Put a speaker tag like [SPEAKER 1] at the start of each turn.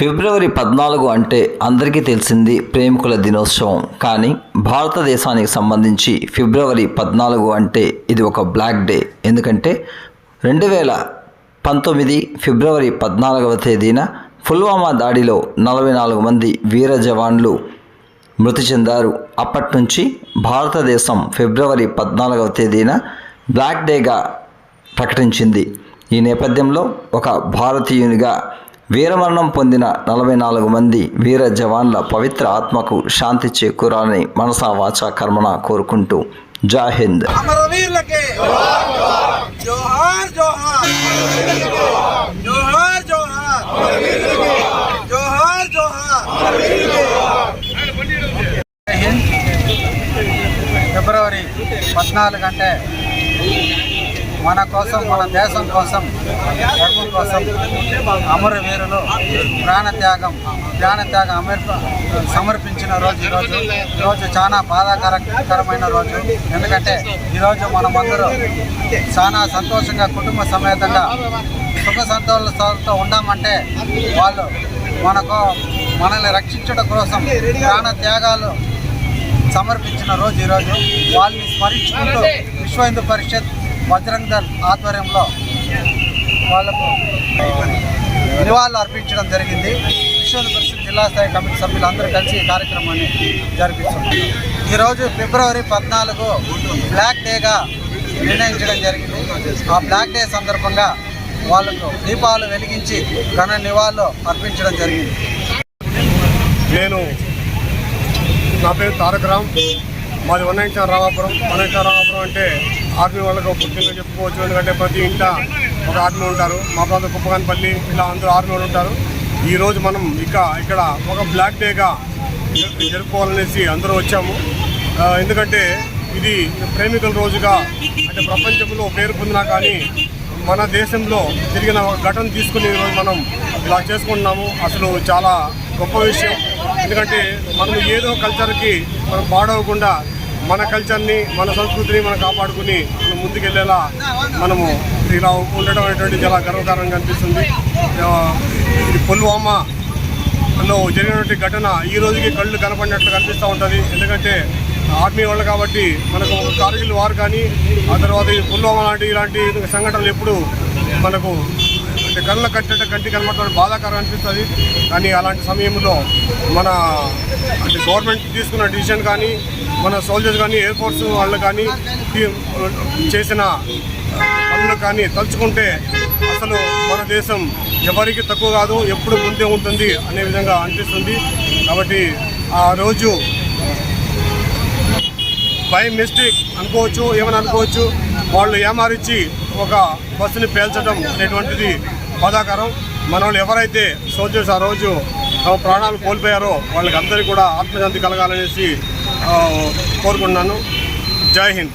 [SPEAKER 1] ఫిబ్రవరి పద్నాలుగు అంటే అందరికీ తెలిసింది ప్రేమికుల దినోత్సవం. కానీ భారతదేశానికి సంబంధించి ఫిబ్రవరి పద్నాలుగు అంటే ఇది ఒక బ్లాక్ డే. ఎందుకంటే రెండు వేల పంతొమ్మిది ఫిబ్రవరి పద్నాలుగవ తేదీన పుల్వామా దాడిలో నలభై నాలుగు మంది వీర జవాన్లు మృతి చెందారు. అప్పటి నుంచి భారతదేశం ఫిబ్రవరి పద్నాలుగవ తేదీన బ్లాక్ డేగా ప్రకటించింది. ఈ నేపథ్యంలో ఒక భారతీయునిగా వీరమరణం పొందిన నలభై నాలుగు మంది వీర జవాన్ల పవిత్ర ఆత్మకు శాంతి చేకూరాలని మనసా వాచా కర్మణ కోరుకుంటూ.
[SPEAKER 2] జాహింద్
[SPEAKER 3] ఫిబ్రవరి పద్నాలుగు అంటే మన కోసం మన దేశం కోసం ధర్మం కోసం అమరవీరులు ప్రాణత్యాగం ప్రాణత్యాగం అమర్ సమర్పించిన రోజు ఈరోజు ఈరోజు చాలా బాధాకరకరమైన రోజు. ఎందుకంటే ఈరోజు మనమందరూ చాలా సంతోషంగా కుటుంబ సమేతంగా సుఖ సంతోషాలతో ఉన్నామంటే వాళ్ళు మనకు మనల్ని రక్షించడం కోసం ప్రాణ త్యాగాలు సమర్పించిన రోజు ఈరోజు వాళ్ళని స్మరించుకుంటూ విశ్వ హిందూ పరిషత్ బజరంగ్ దళ్ ఆధ్వర్యంలో వాళ్ళకు నివాళులు అర్పించడం జరిగింది. విశ్వ పరిషత్ జిల్లా స్థాయి కమిటీ సభ్యులు అందరూ కలిసి ఈ కార్యక్రమాన్ని జరిపిస్తున్నారు. ఈరోజు ఫిబ్రవరి పద్నాలుగు బ్లాక్ డేగా నిర్ణయించడం జరిగింది. ఆ బ్లాక్ డే సందర్భంగా వాళ్ళకు దీపాలు వెలిగించి ఘన నివాళులు అర్పించడం జరిగింది.
[SPEAKER 4] నేను నా పేరు తారక రామ్. మాది వన్నైంచాం రామాపురం. వన్నైంచాం రామాపురం అంటే ఆర్మీ వాళ్ళకు పుట్టినగా చెప్పుకోవచ్చు. ఎందుకంటే ప్రతి ఇంట ఒక ఆర్మీ ఉంటారు. మా ప్రాంతం కుప్పగానపల్లి ఇలా అందరూ ఆర్మీ వాళ్ళు ఉంటారు. ఈరోజు మనం ఇక ఇక్కడ ఒక బ్లాక్ డేగా జరుపుకోవాలనేసి అందరూ వచ్చాము. ఎందుకంటే ఇది ప్రేమికుల రోజుగా అంటే ప్రపంచంలో పేరు పొందినా కానీ మన దేశంలో జరిగిన ఒక ఘటన తీసుకుని ఈరోజు మనం ఇలా చేసుకుంటున్నాము. అసలు చాలా గొప్ప విషయం. ఎందుకంటే మనం ఏదో కల్చర్కి మనం పాడవకుండా మన కల్చర్ని మన సంస్కృతిని మనం కాపాడుకుని మనం ముందుకెళ్ళేలా మనము ఇలా ఉండటం అనేటువంటి చాలా గర్వకారంగా అనిపిస్తుంది. పుల్వామాలో పుల్వామా లో జరిగినటువంటి ఘటన ఈ రోజుకి కళ్ళు కనపడినట్లు కనిపిస్తూ ఉంటుంది. ఎందుకంటే ఆర్మీ వాళ్ళు కాబట్టి మనకు కార్గిల్ వారు కానీ ఆ తర్వాత ఈ పుల్వామా లాంటి ఇలాంటి సంఘటనలు ఎప్పుడు మనకు అంటే కళ్ళ కట్టేట కంటి కనపడటం బాధాకరం అనిపిస్తుంది. కానీ అలాంటి సమయంలో మన అంటే గవర్నమెంట్ తీసుకున్న డిసిషన్ కానీ మన సోల్జర్స్ కానీ ఎయిర్ ఫోర్స్ వాళ్ళు కానీ చేసిన పనులు కానీ తలుచుకుంటే అసలు మన దేశం ఎవరికి తక్కువ కాదు ఎప్పుడు ముందే ఉంటుంది అనే విధంగా అనిపిస్తుంది. కాబట్టి ఆ రోజు బై మిస్టేక్ అనుకోవచ్చు ఏమని అనుకోవచ్చు వాళ్ళు ఏమారిచ్చి ఒక బస్సుని పేల్చడం అనేటువంటిది బాధాకరం. మన వాళ్ళు ఎవరైతే సోల్జర్స్ ఆ రోజు తమ ప్రాణాలు కోల్పోయారో వాళ్ళకి అందరికీ కూడా ఆత్మశాంతి కలగాలనేసి కోరుకుంటున్నాను. జై హింద్.